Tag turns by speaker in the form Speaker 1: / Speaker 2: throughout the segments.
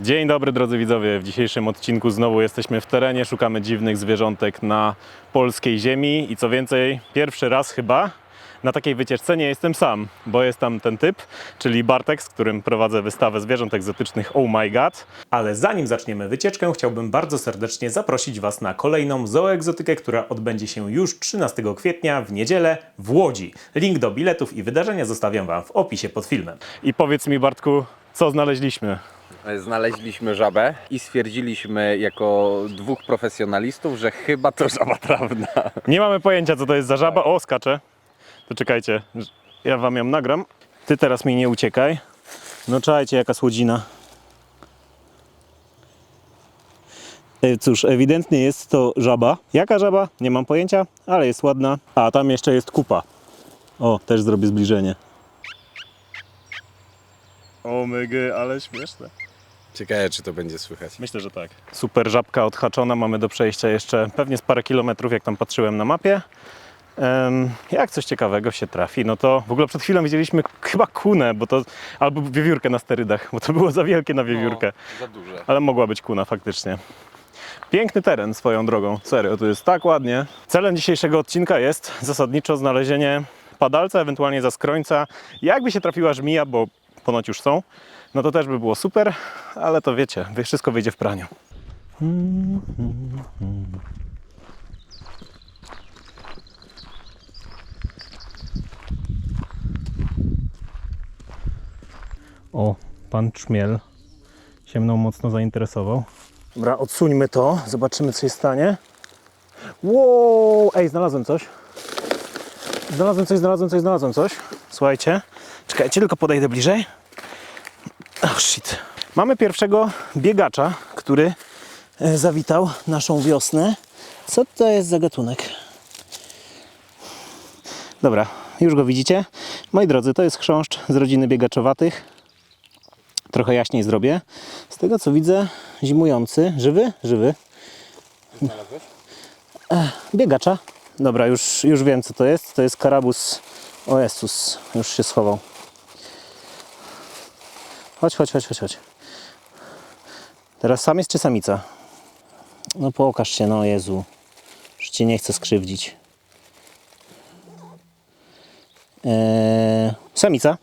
Speaker 1: Dzień dobry drodzy widzowie. W dzisiejszym odcinku znowu jesteśmy w terenie, szukamy dziwnych zwierzątek na polskiej ziemi i co więcej, pierwszy raz chyba na takiej wycieczce nie jestem sam, bo jest tam ten typ, czyli Bartek, z którym prowadzę wystawę zwierząt egzotycznych Oh My God. Ale zanim zaczniemy wycieczkę, chciałbym bardzo serdecznie zaprosić Was na kolejną zooegzotykę, która odbędzie się już 13 kwietnia w niedzielę w Łodzi. Link do biletów i wydarzenia zostawiam Wam w opisie pod filmem. I powiedz mi Bartku, co znaleźliśmy?
Speaker 2: Znaleźliśmy żabę i stwierdziliśmy jako dwóch profesjonalistów, że chyba to żaba trawna.
Speaker 1: Nie mamy pojęcia, co to jest za żaba. O, skacze. To czekajcie, ja wam ją nagram. Ty teraz mi nie uciekaj. No czajcie, jaka słodzina. E, Cóż, ewidentnie jest to żaba. Jaka żaba? Nie mam pojęcia, ale jest ładna. A tam jeszcze jest kupa. O, też zrobię zbliżenie. O mygy, ale śmieszne.
Speaker 2: Ciekawe, czy to będzie słychać.
Speaker 1: Myślę, że tak. Super żabka odhaczona, mamy do przejścia jeszcze pewnie z parę kilometrów, jak tam patrzyłem na mapie. Em, jak coś ciekawego się trafi, no to w ogóle przed chwilą widzieliśmy chyba kunę, bo to, albo wiewiórkę na sterydach, bo to było za wielkie na wiewiórkę,
Speaker 2: za duże.
Speaker 1: ale mogła być kuna faktycznie. Piękny teren swoją drogą, serio, tu jest tak ładnie. Celem dzisiejszego odcinka jest zasadniczo znalezienie padalca, ewentualnie zaskrońca. Jakby się trafiła żmija, bo ponoć już są, no to też by było super, ale to wiecie, wszystko wyjdzie w praniu. O, pan Czmiel się mną mocno zainteresował. Dobra, odsuńmy to, zobaczymy co się stanie. Wow, ej, znalazłem coś. Znalazłem coś, znalazłem coś, znalazłem coś. Słuchajcie, czekajcie, tylko podejdę bliżej. Oh shit. Mamy pierwszego biegacza, który e, zawitał naszą wiosnę. Co to jest za gatunek? Dobra, już go widzicie. Moi drodzy, to jest chrząszcz z rodziny biegaczowatych. Trochę jaśniej zrobię. Z tego co widzę, zimujący. Żywy? Żywy.
Speaker 2: Znalazłeś?
Speaker 1: Biegacza. Dobra, już, już wiem co to jest. To jest karabus. O Jezus, już się schował. Chodź, chodź, chodź, chodź, chodź. Teraz samiec czy samica? No pokaż się, no Jezu. Już cię nie chcę skrzywdzić. Eee, samica.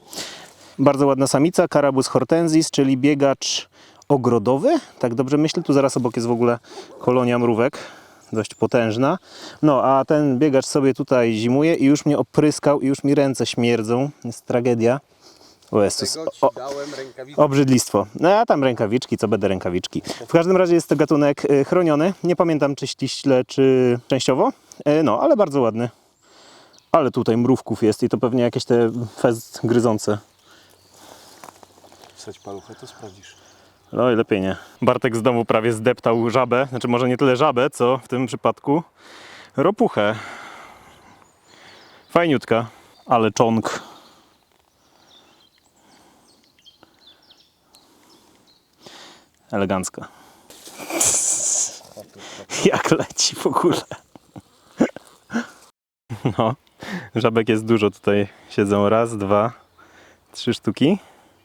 Speaker 1: Bardzo ładna samica. Carabus hortensis, czyli biegacz ogrodowy. Tak dobrze myślę. Tu zaraz obok jest w ogóle kolonia mrówek. Dość potężna. No, a ten biegacz sobie tutaj zimuje i już mnie opryskał i już mi ręce śmierdzą. Jest tragedia. O Jezus. O. Obrzydlistwo. No a tam rękawiczki, co będę rękawiczki. W każdym razie jest to gatunek y, chroniony. Nie pamiętam czy ściśle, czy częściowo. Y, No, ale bardzo ładny. Ale tutaj mrówków jest i to pewnie jakieś te fez gryzące.
Speaker 2: Wsadź paluchę, to sprawdzisz.
Speaker 1: No i lepiej nie. Bartek z domu prawie zdeptał żabę. Znaczy może nie tyle żabę, co w tym przypadku ropuchę. Fajniutka, ale czonk. Elegancka. Jak leci w ogóle. No, żabek jest dużo. Tutaj siedzą raz, dwa, trzy sztuki.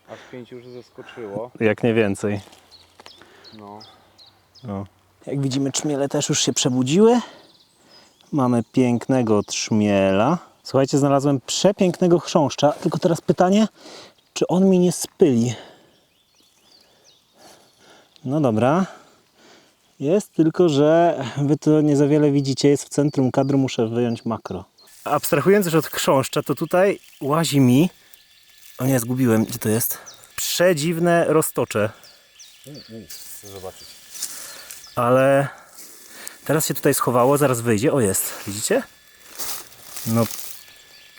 Speaker 2: Aż pięć już zaskoczyło.
Speaker 1: Jak nie więcej.
Speaker 2: No.
Speaker 1: Jak widzimy, trzmiele też już się przebudziły. Mamy pięknego trzmiela. Słuchajcie, znalazłem przepięknego chrząszcza. Tylko teraz pytanie, czy on mi nie spyli? No dobra. Jest, tylko że wy to nie za wiele widzicie. Jest w centrum kadru, muszę wyjąć makro. Abstrahując już od chrząszcza, to tutaj łazi mi... O nie, zgubiłem. Gdzie to jest? Przedziwne roztocze.
Speaker 2: Chcę zobaczyć.
Speaker 1: ale teraz się tutaj schowało, zaraz wyjdzie. O, jest, widzicie? No,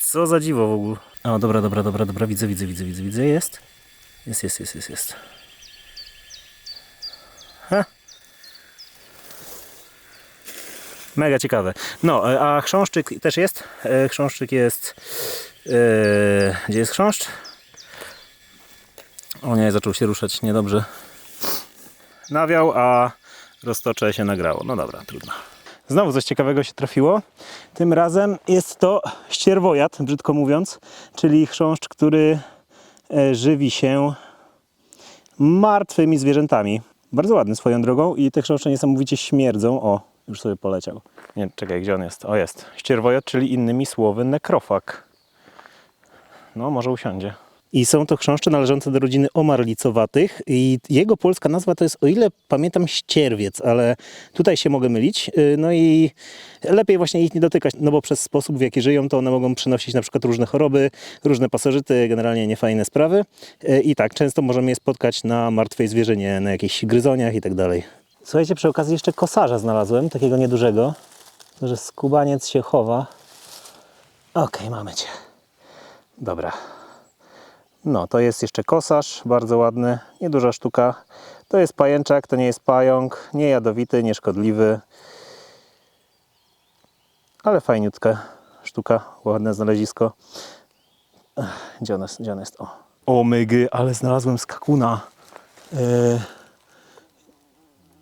Speaker 1: co za dziwo w ogóle. O, dobra, dobra, dobra, dobra, widzę, widzę, widzę, widzę, widzę, jest. Jest, jest, jest, jest, jest. Ha. Mega ciekawe. No, e, a chrząszczyk też jest. E, Chrząszczyk jest... e, Gdzie jest chrząszcz? O nie, zaczął się ruszać niedobrze nawiał, a roztocze się nagrało. No dobra, trudno. Znowu coś ciekawego się trafiło. Tym razem jest to ścierwojad, brzydko mówiąc, czyli chrząszcz, który żywi się martwymi zwierzętami. Bardzo ładny swoją drogą i te chrząszcze niesamowicie śmierdzą. O, już sobie poleciał. Nie, czekaj, gdzie on jest? O, jest. Ścierwojad, czyli innymi słowy nekrofag. No, może usiądzie. I są to chrząszcze należące do rodziny omarlicowatych i jego polska nazwa to jest, o ile pamiętam, ścierwiec, ale tutaj się mogę mylić. Yy, No i lepiej właśnie ich nie dotykać, no bo przez sposób, w jaki żyją, to one mogą przynosić na przykład różne choroby, różne pasożyty, generalnie niefajne sprawy. Yy, I tak, często możemy je spotkać na martwej zwierzynie, na jakichś gryzoniach i tak dalej. Słuchajcie, przy okazji jeszcze kosarza znalazłem, takiego niedużego, że skubaniec się chowa. Okej, mamy cię. Dobra. No, to jest jeszcze kosarz, bardzo ładny, nieduża sztuka. To jest pajęczak, to nie jest pająk, nie jadowity, nieszkodliwy. Ale fajniutka sztuka, ładne znalezisko. Gdzie on jest? Gdzie on jest? O, o mygy, ale znalazłem skakuna. Yy,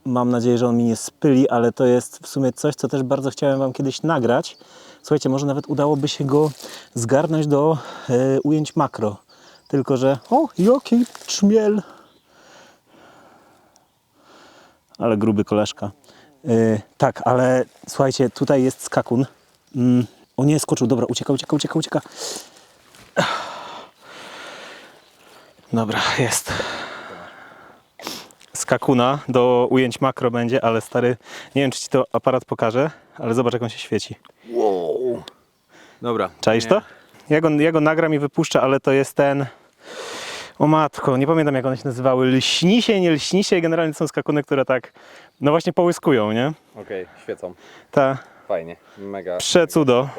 Speaker 1: Mam nadzieję, że on mi nie spyli, ale to jest w sumie coś, co też bardzo chciałem Wam kiedyś nagrać. Słuchajcie, może nawet udałoby się go zgarnąć do e, ujęć makro. Tylko, że o, jaki czmiel! Ale gruby koleżka. E, tak, ale słuchajcie, tutaj jest skakun. Mm, o nie, skoczył, dobra, ucieka, ucieka, ucieka, ucieka. Dobra, jest skakuna do ujęć makro będzie, ale stary, nie wiem czy ci to aparat pokaże, ale zobacz jak on się świeci.
Speaker 2: Wow. Dobra.
Speaker 1: Czaisz
Speaker 2: nie.
Speaker 1: to? Ja go, ja go nagram i wypuszczę, ale to jest ten... O matko, nie pamiętam jak one się nazywały. Lśnisie, nie lśnisie. Generalnie to są skakuny, które tak, no właśnie połyskują, nie?
Speaker 2: Okej, świecą.
Speaker 1: Ta
Speaker 2: Fajnie. Mega.
Speaker 1: przecudo.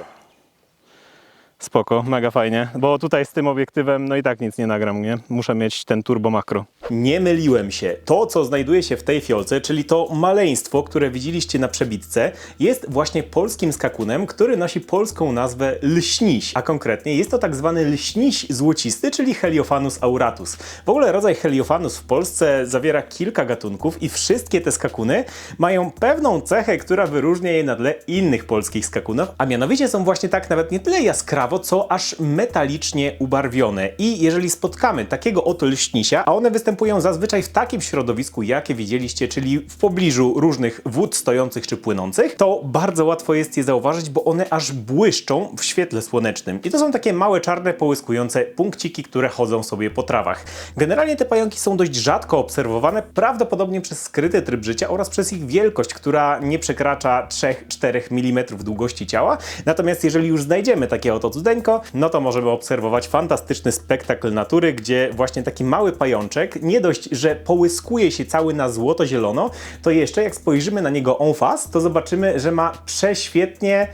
Speaker 1: Spoko, mega fajnie, bo tutaj z tym obiektywem no i tak nic nie nagram, nie? Muszę mieć ten turbo makro. Nie myliłem się. To, co znajduje się w tej fiolce, czyli to maleństwo, które widzieliście na przebitce, jest właśnie polskim skakunem, który nosi polską nazwę lśniś, a konkretnie jest to tak zwany lśniś złocisty, czyli Heliophanus auratus. W ogóle rodzaj Heliophanus w Polsce zawiera kilka gatunków i wszystkie te skakuny mają pewną cechę, która wyróżnia je na tle innych polskich skakunów, a mianowicie są właśnie tak nawet nie tyle jaskrawo, co aż metalicznie ubarwione. I jeżeli spotkamy takiego oto lśnisia, a one występują zazwyczaj w takim środowisku, jakie widzieliście, czyli w pobliżu różnych wód stojących czy płynących, to bardzo łatwo jest je zauważyć, bo one aż błyszczą w świetle słonecznym. I to są takie małe, czarne, połyskujące punkciki, które chodzą sobie po trawach. Generalnie te pająki są dość rzadko obserwowane, prawdopodobnie przez skryty tryb życia oraz przez ich wielkość, która nie przekracza 3-4 mm długości ciała. Natomiast jeżeli już znajdziemy takie oto cudeńko, no to możemy obserwować fantastyczny spektakl natury, gdzie właśnie taki mały pajączek, nie dość, że połyskuje się cały na złoto-zielono, to jeszcze jak spojrzymy na niego en to zobaczymy, że ma prześwietnie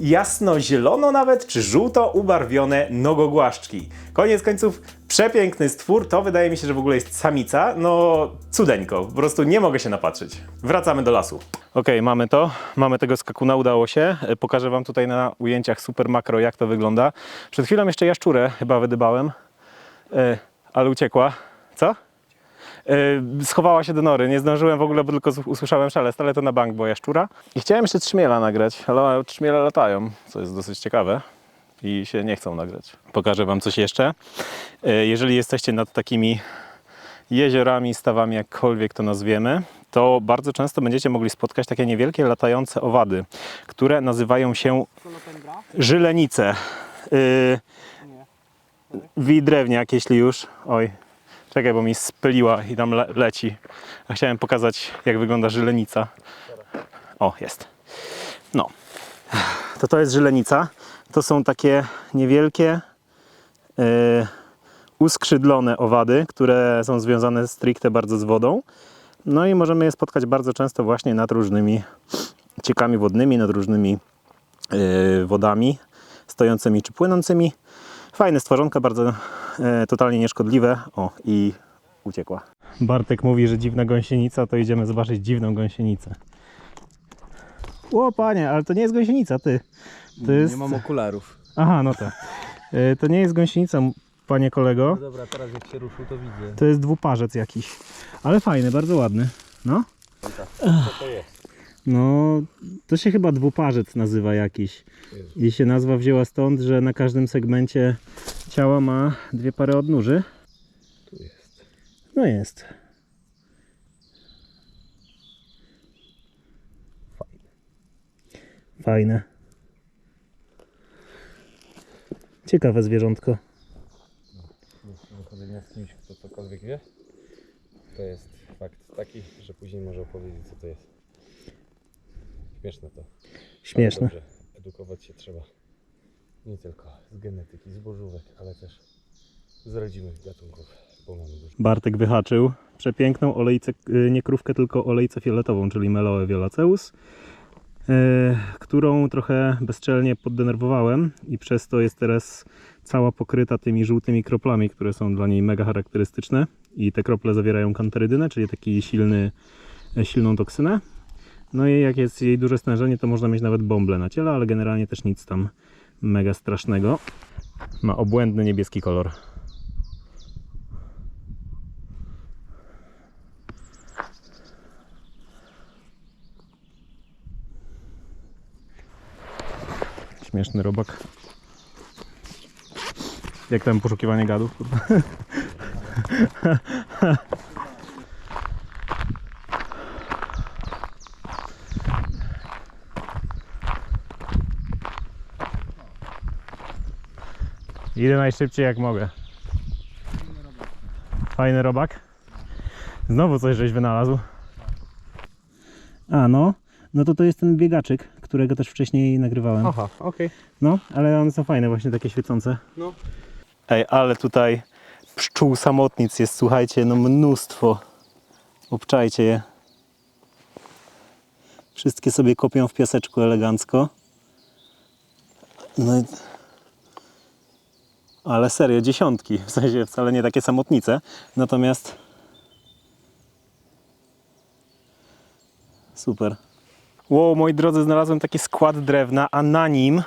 Speaker 1: jasno-zielono nawet, czy żółto ubarwione nogogłaszczki. Koniec końców, przepiękny stwór, to wydaje mi się, że w ogóle jest samica, no cudeńko, po prostu nie mogę się napatrzeć. Wracamy do lasu. Okej, mamy to, mamy tego skakuna, udało się. E, Pokażę Wam tutaj na ujęciach super makro, jak to wygląda. Przed chwilą jeszcze jaszczurę chyba wydybałem, e, ale uciekła. Co? E, schowała się do nory. Nie zdążyłem w ogóle, bo tylko usłyszałem szelest, ale to na bank była jaszczura. I chciałem jeszcze trzmiela nagrać, ale trzmiele latają, co jest dosyć ciekawe i się nie chcą nagrać. Pokażę Wam coś jeszcze. E, Jeżeli jesteście nad takimi jeziorami, stawami, jakkolwiek to nazwiemy, to bardzo często będziecie mogli spotkać takie niewielkie latające owady, które nazywają się żylenice. Yy, widrewniak, jeśli już. Oj, czekaj, bo mi spyliła i tam le leci. A chciałem pokazać, jak wygląda żylenica. O, jest. No. To to jest żylenica. To są takie niewielkie, yy, uskrzydlone owady, które są związane stricte bardzo z wodą. No i możemy je spotkać bardzo często właśnie nad różnymi ciekami wodnymi, nad różnymi yy, wodami stojącymi czy płynącymi. Fajne stworzonka, bardzo e, totalnie nieszkodliwe. O, i uciekła. Bartek mówi, że dziwna gąsienica, to idziemy zobaczyć dziwną gąsienicę. O panie, ale to nie jest gąsienica, ty. To jest...
Speaker 2: Nie mam okularów.
Speaker 1: Aha, no to. E, To nie jest gąsienica, panie kolego.
Speaker 3: Dobra, teraz jak się ruszył, to widzę.
Speaker 1: To jest dwuparzec jakiś. Ale fajny, bardzo ładny. No.
Speaker 3: Co to jest?
Speaker 1: No, to się chyba dwuparzec nazywa jakiś. I się nazwa wzięła stąd, że na każdym segmencie ciała ma dwie pary odnóży.
Speaker 3: Tu jest.
Speaker 1: No jest. Fajne. Fajne. Ciekawe zwierzątko.
Speaker 3: Wychodzenia z kimś, kto cokolwiek wie, to jest fakt taki, że później może opowiedzieć, co to jest. Śmieszne to.
Speaker 1: Śmieszne.
Speaker 3: Dobrze, edukować się trzeba nie tylko z genetyki, z bożówek, ale też z rodzimych gatunków.
Speaker 1: Bartek wyhaczył przepiękną olejce, y, nie krówkę, tylko olejcę fioletową, czyli Meloe violaceus, y, którą trochę bezczelnie poddenerwowałem i przez to jest teraz cała pokryta tymi żółtymi kroplami, które są dla niej mega charakterystyczne i te krople zawierają kanterydynę, czyli taki silny, silną toksynę. No i jak jest jej duże stężenie, to można mieć nawet bąble na ciele, ale generalnie też nic tam mega strasznego. Ma obłędny niebieski kolor. Śmieszny robak. Jak tam poszukiwanie gadów? Idę najszybciej jak mogę. Fajny robak. Znowu coś żeś wynalazł. A no, no to to jest ten biegaczyk, którego też wcześniej nagrywałem.
Speaker 3: Aha, okej.
Speaker 1: No, ale one są fajne, właśnie takie świecące.
Speaker 3: No.
Speaker 1: Ej, ale tutaj pszczół samotnic jest, słuchajcie, no mnóstwo. Obczajcie je. Wszystkie sobie kopią w piaseczku elegancko. No i... Ale serio, dziesiątki, w sensie wcale nie takie samotnice. Natomiast... Super. Wow, moi drodzy, znalazłem taki skład drewna, a na nim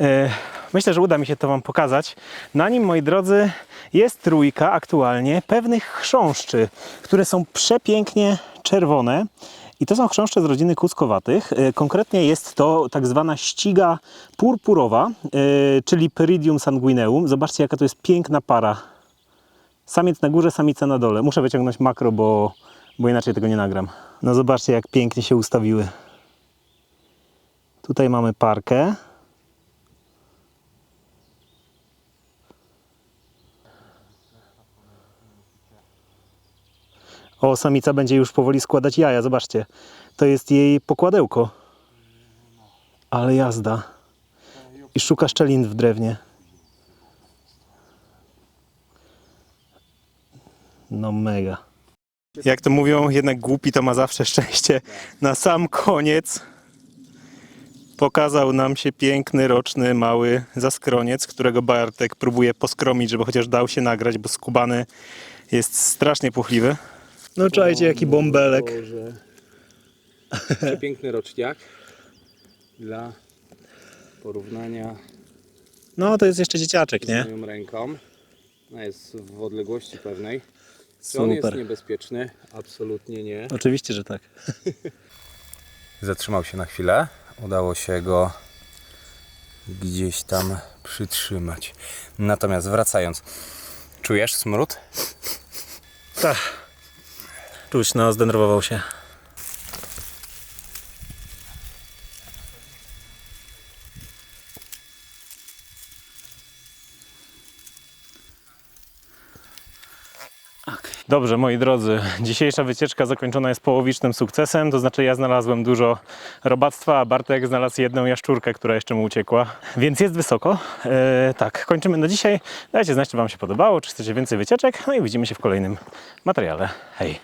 Speaker 1: E, Myślę, że uda mi się to Wam pokazać. Na nim, moi drodzy, jest trójka aktualnie pewnych chrząszczy, które są przepięknie czerwone. I to są chrząszcze z rodziny kuskowatych. E, Konkretnie jest to tak zwana ściga purpurowa, e, czyli Peridium sanguineum. Zobaczcie, jaka to jest piękna para. Samiec na górze, samica na dole. Muszę wyciągnąć makro, bo, bo inaczej tego nie nagram. No zobaczcie, jak pięknie się ustawiły. Tutaj mamy parkę. O, samica będzie już powoli składać jaja, zobaczcie. To jest jej pokładełko. Ale jazda. I szuka szczelin w drewnie. No mega. Jak to mówią, jednak głupi to ma zawsze szczęście. Na sam koniec pokazał nam się piękny, roczny, mały zaskroniec, którego Bartek próbuje poskromić, żeby chociaż dał się nagrać, bo skubany jest strasznie puchliwy. No czajcie, jaki bąbelek.
Speaker 3: Przepiękny roczniak. Dla porównania
Speaker 1: No to jest jeszcze dzieciaczek,
Speaker 3: z
Speaker 1: nie?
Speaker 3: moją ręką. Jest w odległości pewnej. Czy on jest
Speaker 1: Super.
Speaker 3: niebezpieczny? Absolutnie nie.
Speaker 1: Oczywiście, że tak.
Speaker 2: Zatrzymał się na chwilę. Udało się go gdzieś tam przytrzymać. Natomiast wracając, czujesz smród?
Speaker 1: Tak. Czuć, no, zdenerwował się. Dobrze, moi drodzy, dzisiejsza wycieczka zakończona jest połowicznym sukcesem, to znaczy ja znalazłem dużo robactwa, a Bartek znalazł jedną jaszczurkę, która jeszcze mu uciekła, więc jest wysoko. E, tak, kończymy na dzisiaj. Dajcie znać, czy Wam się podobało, czy chcecie więcej wycieczek, no i widzimy się w kolejnym materiale. Hej!